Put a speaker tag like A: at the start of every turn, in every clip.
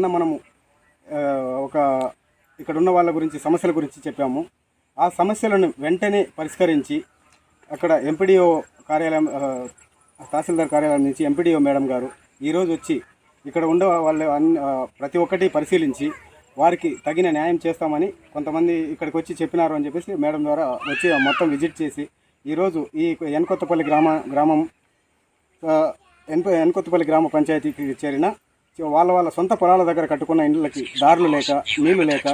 A: నిన్న మనము ఒక ఇక్కడ ఉన్న వాళ్ళ గురించి సమస్యల గురించి చెప్పాము. ఆ సమస్యలను వెంటనే పరిష్కరించి అక్కడ ఎంపీడీఓ కార్యాలయం తహసీల్దార్ కార్యాలయం నుంచి ఎంపీడీఓ మేడం గారు ఈరోజు వచ్చి ఇక్కడ ఉండే వాళ్ళ అన్ని ప్రతి ఒక్కటి పరిశీలించి వారికి తగిన న్యాయం చేస్తామని కొంతమంది ఇక్కడికి వచ్చి చెప్పినారు అని చెప్పేసి మేడం ద్వారా వచ్చి మొత్తం విజిట్ చేసి ఈరోజు ఈ ఎన్కొత్తపల్లి గ్రామ గ్రామం ఎన్ ఎన్కొత్తపల్లి గ్రామ పంచాయతీకి చేరిన వాళ్ళ వాళ్ళ సొంత పొలాల దగ్గర కట్టుకున్న ఇండ్లకి దారులు లేక నీళ్ళు లేక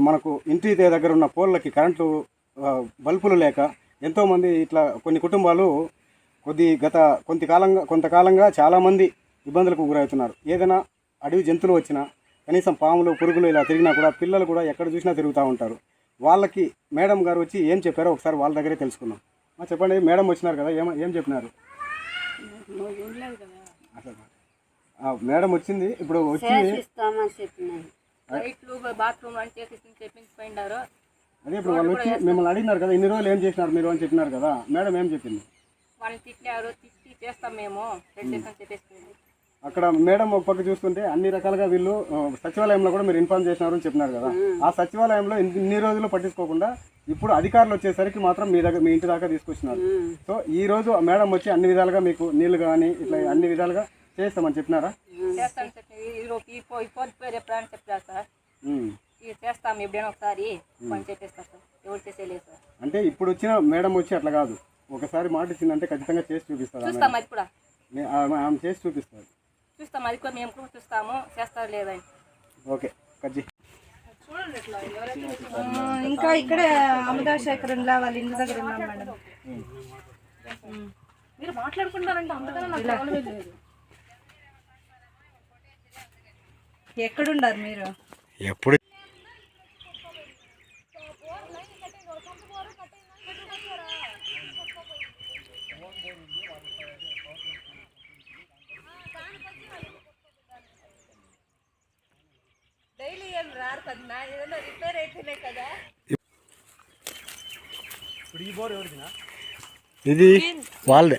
A: మనకు ఇంటి దగ్గర ఉన్న పోల్లకి కరెంటు బల్బులు లేక ఎంతోమంది ఇట్లా కొన్ని కుటుంబాలు కొద్ది గత కొంత కాలంగా కొంతకాలంగా చాలామంది ఇబ్బందులకు గురవుతున్నారు. ఏదైనా అడవి జంతువులు వచ్చినా కనీసం పాములు పురుగులు ఇలా తిరిగినా కూడా పిల్లలు కూడా ఎక్కడ చూసినా తిరుగుతూ ఉంటారు. వాళ్ళకి మేడం గారు వచ్చి ఏం చెప్పారో ఒకసారి వాళ్ళ దగ్గరే తెలుసుకుందాం. ఆ, చెప్పండి మేడం వచ్చినారు కదా ఏమ ఏం చెప్పినారు? అసలు మేడం వచ్చింది. ఇప్పుడు వచ్చి
B: ఇస్తామని చెప్పినాను
C: లైట్లు బాత్రూమ్ అని చేసి చెప్పించిపోయినారు
A: అదే ఇప్పుడు వాళ్ళు వచ్చి మిమ్మల్ని అడిగినారు కదా ఇన్ని రోజులు ఏం చేసినారు మీరు అని చెప్పినారు కదా మేడం ఏం చెప్పింది?
C: వాళ్ళని తిట్టినారు తిట్టి చేస్తాం మేము రెడ్ అని చెప్పేసి
A: అక్కడ మేడం ఒక పక్క చూస్తుంటే అన్ని రకాలుగా వీళ్ళు సచివాలయంలో కూడా మీరు ఇన్ఫార్మ్ చేసినారు అని చెప్పినారు కదా. ఆ సచివాలయంలో ఇన్ని రోజులు పట్టించుకోకుండా ఇప్పుడు అధికారులు వచ్చేసరికి మాత్రం మీ దగ్గర మీ ఇంటి దాకా తీసుకొచ్చినారు. సో ఈ రోజు మేడం వచ్చి అన్ని విధాలుగా మీకు నీళ్ళు కానీ ఇట్లా అన్ని విధాలుగా చేస్తామని చెప్పినారా?
C: చేస్తాను చెప్పి ఈరోజు ఈ పోతే ఎప్పుడని చెప్పారు సార్. ఇది చేస్తాం ఎప్పుడైనా ఒకసారి పని చెప్పేస్తాం సార్. ఎవరు చేసేలేదు సార్.
A: అంటే ఇప్పుడు వచ్చిన మేడం వచ్చి అట్లా కాదు. ఒకసారి మాట ఇచ్చిందంటే ఖచ్చితంగా చేసి చూపిస్తారు ఆమె.
C: చూస్తాం అది కూడా.
A: ఆమె చేసి చూపిస్తారు
C: చూస్తాం అది కూడా మేము కూడా చూస్తాము. చేస్తారు లేదని
A: ఓకే కజ్జి
D: ఇంకా ఇక్కడే అమృతశేఖరంలా వాళ్ళ ఇంటి దగ్గర ఉన్నాం మేడం.
C: మీరు మాట్లాడుకుంటారంటే అంతకన్నా నాకు లేదు.
D: ఎక్కడున్నారు మీరు?
A: ఎప్పుడు
D: డైలీ ఏం రారు కదా ఏదైనా రిపేర్ అయితేనే కదా.
A: ఇది వాళ్ళదే.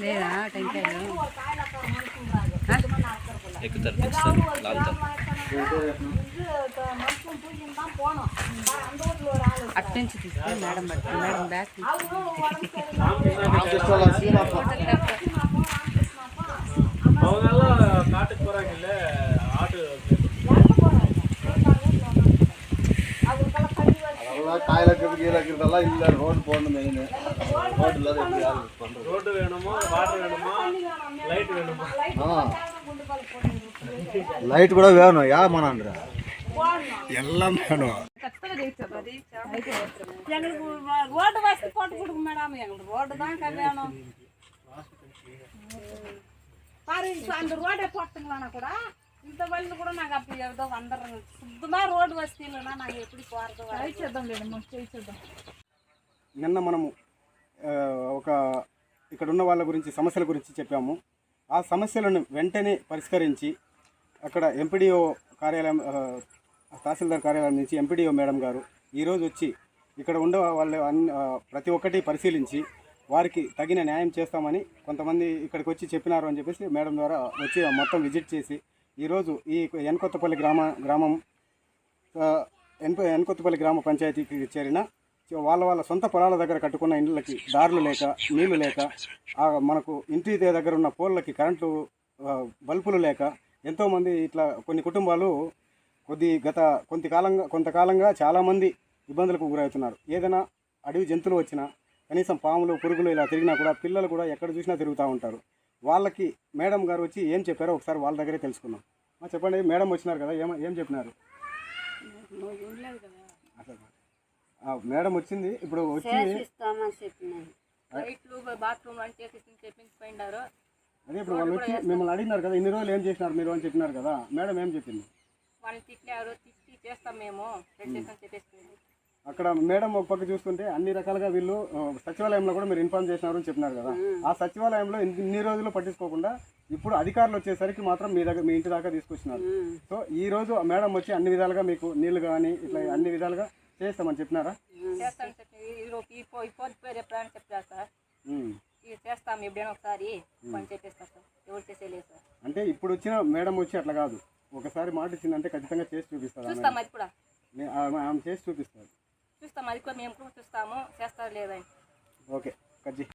D: లేదా టెంకాయలు
E: ఎక్కుతారు దించుతారు లాగుతారు
D: అట్నుంచి తీస్తే మేడం పడుతుంది మేడం బ్యాక్
F: அதெல்லாம் காயிலக்கிறது கீழக்கிறதெல்லாம் இல்லை ரோடு காரணம் தானே ரோடு இல்லாத எப்படி யாரும் பண்ணுறது
G: ரோடு வேணுமா? வாட்டர் வேணுமா? லைட் வேணுமா?
F: ஆ. லைட் கூட வேணும். யா மனான்ற?
A: எல்லாம் வேணும்.
B: எங்களுக்கு ரோடு வசதி போட்டு கொடுங்க மேடம் எங்களுக்கு இல்லைன்னா நாங்கள் எப்படி போகிறது
D: ஜெயிச்சதான் வேணுமா? ஜெயிச்சதான்
A: నిన్న మనము ఒక ఇక్కడ ఉన్న వాళ్ళ గురించి సమస్యల గురించి చెప్పాము. ఆ సమస్యలను వెంటనే పరిష్కరించి అక్కడ ఎంపీడీఓ కార్యాలయం తహసీల్దార్ కార్యాలయం నుంచి ఎంపీడీఓ మేడం గారు ఈరోజు వచ్చి ఇక్కడ ఉండే వాళ్ళు అన్ని ప్రతి ఒక్కటి పరిశీలించి వారికి తగిన న్యాయం చేస్తామని కొంతమంది ఇక్కడికి వచ్చి చెప్పినారు అని చెప్పేసి మేడం ద్వారా వచ్చి మొత్తం విజిట్ చేసి ఈరోజు ఈ ఎన్కొత్తపల్లి గ్రామ గ్రామం ఎన్ ఎన్కొత్తపల్లి గ్రామ పంచాయతీకి చేరిన వాళ్ళ వాళ్ళ సొంత పొలాల దగ్గర కట్టుకున్న ఇండ్లకి దారులు లేక నీళ్ళు లేక మనకు ఇంటి దగ్గర ఉన్న పోళ్ళకి కరెంటు బల్బులు లేక ఎంతోమంది ఇట్లా కొన్ని కుటుంబాలు కొద్ది గత కొంత కాలంగా కొంతకాలంగా చాలామంది ఇబ్బందులకు గురవుతున్నారు. ఏదైనా అడవి జంతువులు వచ్చినా కనీసం పాములు పురుగులు ఇలా తిరిగినా కూడా పిల్లలు కూడా ఎక్కడ చూసినా తిరుగుతూ ఉంటారు. వాళ్ళకి మేడం గారు వచ్చి ఏం చెప్పారో ఒకసారి వాళ్ళ దగ్గరే తెలుసుకుందాం. చెప్పండి మేడం వచ్చినారు కదా ఏం ఏం చెప్పినారు? మేడం వచ్చింది. ఇప్పుడు వచ్చి
C: లైట్లు బాత్రూమ్
A: అదే ఇప్పుడు వాళ్ళు వచ్చి మిమ్మల్ని అడిగినారు కదా ఇన్ని రోజులు ఏం చేసినారు మీరు అని చెప్పినారు కదా. మేడం ఏం చెప్పింది?
C: తిట్టినారు తిట్టి చేస్తాం మేము.
A: అక్కడ మేడం ఒక పక్క చూస్తుంటే అన్ని రకాలుగా వీళ్ళు సచివాలయంలో కూడా మీరు ఇన్ఫార్మ్ చేసినారు అని చెప్పినారు కదా. ఆ సచివాలయంలో ఇన్ని- ఇన్ని రోజులు పట్టించుకోకుండా ఇప్పుడు అధికారులు వచ్చేసరికి మాత్రం మీ దగ్గర మీ ఇంటి దాకా తీసుకొచ్చినారు. సో ఈ రోజు మేడం వచ్చి అన్ని విధాలుగా మీకు నీళ్ళు కానీ ఇట్లా అన్ని విధాలుగా చేస్తామని చెప్పినారా?
C: చేస్తాం చెప్పి ఈరోజు ఈ పో ఈ పోతే పేరు ఎప్పుడైనా సార్? చేస్తాం ఒకసారి పని సార్. ఎవరు సార్.
A: అంటే ఇప్పుడు వచ్చిన మేడం వచ్చి అట్లా కాదు. ఒకసారి మాట ఇచ్చిందంటే ఖచ్చితంగా చేసి చూపిస్తారు.
C: చూస్తాం అది కూడా.
A: ఆమె ఆమె చేసి చూపిస్తారు.
C: చూస్తాం అది కూడా మేము కూడా చూస్తాము. చేస్తారు లేదని
A: ఓకే కజ్జి.